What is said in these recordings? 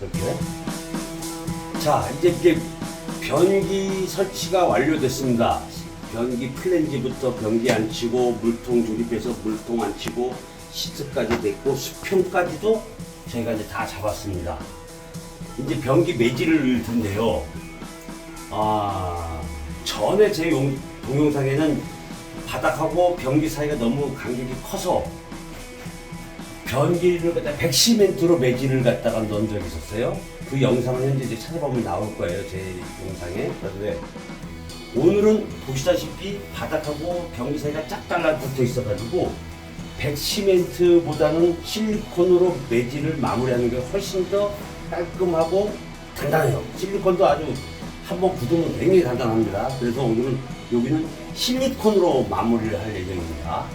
이렇게. 자, 이제 이게 변기 설치가 완료됐습니다. 변기 플랜지부터 변기 안 치고 물통 조립해서 물통 안 치고 시트까지 됐고 수평까지도 저희가 이제 다 잡았습니다. 이제 변기 매질을 텐데요. 아, 전에 제 용- 동영상에는 바닥하고 변기 사이가 너무 간격이 커서 변기를 갖다 백시멘트로 매질을 갖다가 넣은 적이 있었어요. 그 영상은 현재 이제 찾아보면 나올 거예요. 제 영상에. 그런데 오늘은 보시다시피 바닥하고 변기 사이가 쫙 달라붙어 있어가지고 백시멘트보다는 실리콘으로 매질을 마무리하는 게 훨씬 더 깔끔하고 단단해요. 실리콘도 아주 한번 굳으면 굉장히 단단합니다. 그래서 오늘은 여기는 실리콘으로 마무리를 할 예정입니다.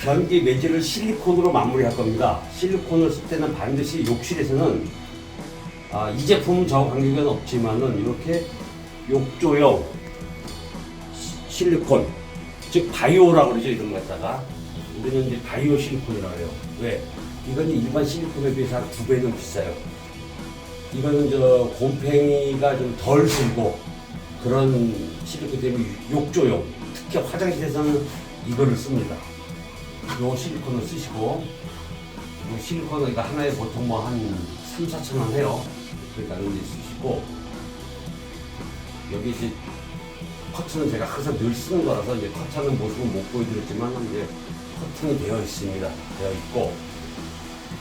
변기 매질을 실리콘으로 마무리할 겁니다. 실리콘을 쓸 때는 반드시 욕실에서는 아, 이 제품은 저 간격은 없지만은 이렇게 욕조형 시- 실리콘 즉 바이오라고 그러죠 이런 거 갖다가 우리는 이제 바이오 실리콘이라고 해요. 왜? 이건 일반 실리콘에 비해서 한 두 배는 비싸요. 이거는 저 곰팡이가 좀 덜 들고 그런 실리콘 때문에 욕조용 특히 화장실에서는 이거를 씁니다. 요 실리콘을 쓰시고 요 실리콘은 이거 하나에 보통 뭐 한 3, 4천 원 해요. 그러니까 이제 쓰시고 여기 이제 커튼은 제가 항상 늘 쓰는 거라서 이제 커튼은 모습은 못 보여드렸지만 이제 커튼이 되어 있습니다. 되어 있고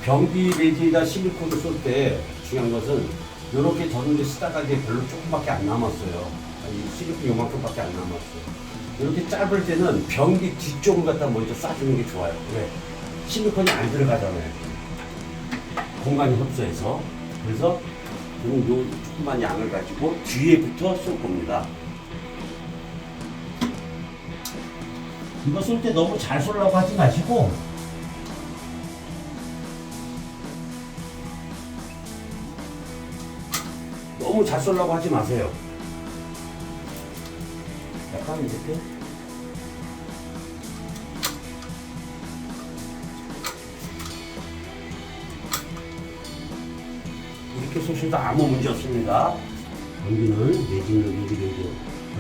변기 매질이나 실리콘을 쏠 때 중요한 것은 이렇게 전기 쓰다가 이제 별로 조금밖에 안 남았어요. 이 실리콘 요만큼밖에 안 남았어요. 이렇게 짧을 때는 변기 뒤쪽을 갖다 먼저 쏴주는 게 좋아요. 왜? 실리콘이 안 들어가잖아요. 공간이 협소해서. 그래서 요 조그만 양을 가지고 뒤에부터 쏠 겁니다. 이거 쏠 때 너무 잘 쏠라고 하지 마시고 너무 잘 쏠라고 하지 마세요. 약간 이렇게 이렇게 쏘셔도 아무 문제 없습니다. 여기는 내진을 여기를 이제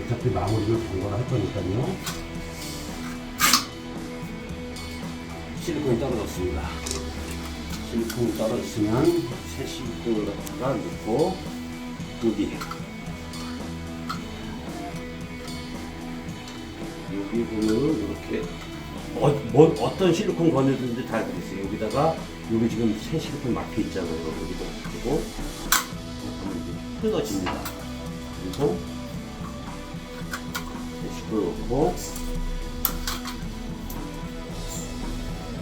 어차피 마무리를 단거를 할 거니까요. 실리콘이 떨어졌습니다. 실리콘이 떨어졌으면 새 실리콘을 갖다가 넣고 여기 여기 보면 이렇게 어, 뭐, 어떤 실리콘 건네든지 다 그랬어요. 여기다가 여기 지금 새 실리콘 막혀 있잖아요. 여기도 그리고 이제 뜯어집니다. 그리고 새 실리콘 넣고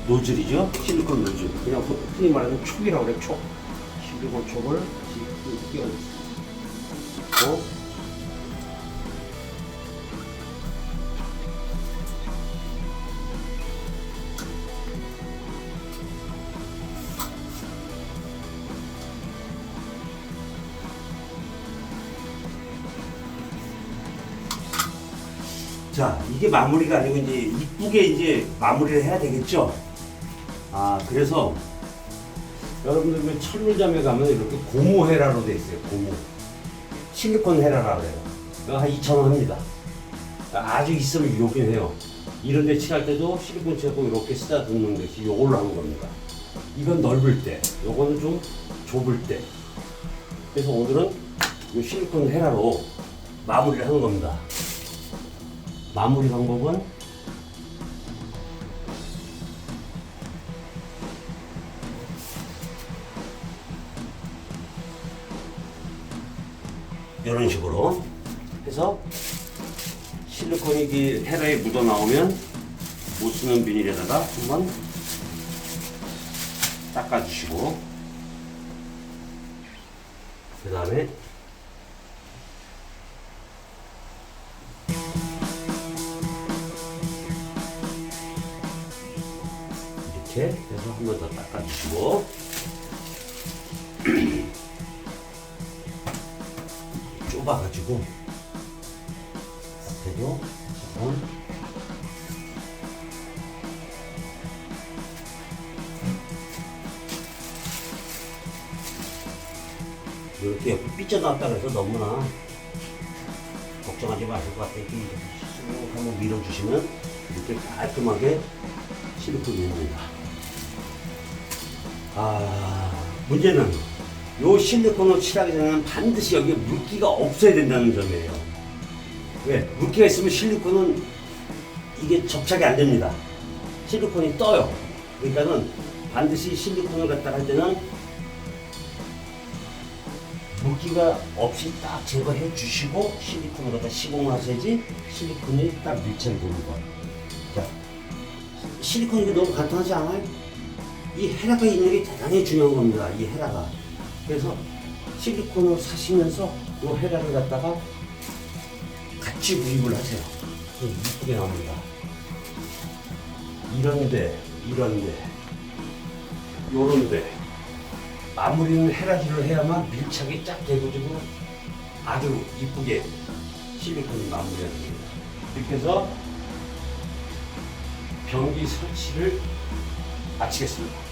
노즐이죠. 실리콘 노즐. 그냥 흔히 말하는 촉이라고 그래. 촉. 실리콘 촉을 이렇게 끼워주고 자, 이게 마무리가 아니고 이제 이쁘게 이제 마무리를 해야 되겠죠. 아, 그래서 여러분들 그 철물점에 가면 이렇게 고무 헤라로 돼 있어요. 고무. 실리콘 헤라라고 해요. 이거 한 2,000원 합니다. 아주 있으면 유용긴 해요. 이런 데 칠할 때도 실리콘 칠하고 이렇게 쓰다 듣는 것이 요걸로 하는 겁니다. 이건 넓을 때, 요거는 좀 좁을 때. 그래서 오늘은 이 실리콘 헤라로 마무리를 하는 겁니다. 마무리 방법은? 이런 식으로 해서 실리콘이 그 헤라에 묻어 나오면 못 쓰는 비닐에다가 한번 닦아주시고 그 다음에 이렇게 해서 한 번 더 닦아주시고 좁아가지고 앞에도 조금 이렇게 옆에 삐져나왔다 그래서 너무나 걱정하지 마실 것 같아요. 이렇게 쑥 한번 밀어주시면 이렇게 깔끔하게 실리콘이 됩니다. 아, 문제는 요 실리콘을 칠하기 전에는 반드시 여기에 물기가 없어야 된다는 점이에요. 왜? 물기가 있으면 실리콘은 이게 접착이 안 됩니다. 실리콘이 떠요. 그러니까는 반드시 실리콘을 갖다 할 때는 물기가 없이 딱 제거해 주시고 실리콘을 갖다 시공을 하셔야지 실리콘이 딱 밀착이 되는 거예요. 자, 실리콘 이게 너무 간단하지 않아요? 이 헤라가 게 대단히 중요한 겁니다. 이 헤라가. 그래서 실리콘을 사시면서 이 헤라를 갖다가 같이 구입을 하세요. 그럼 이쁘게 나옵니다. 이런데, 이런데, 요런데 마무리는 헤라질을 해야만 밀착이 쫙 돼가지고 아주 이쁘게 실리콘이 마무리가 됩니다. 이렇게 해서 변기 설치를 마치겠습니다.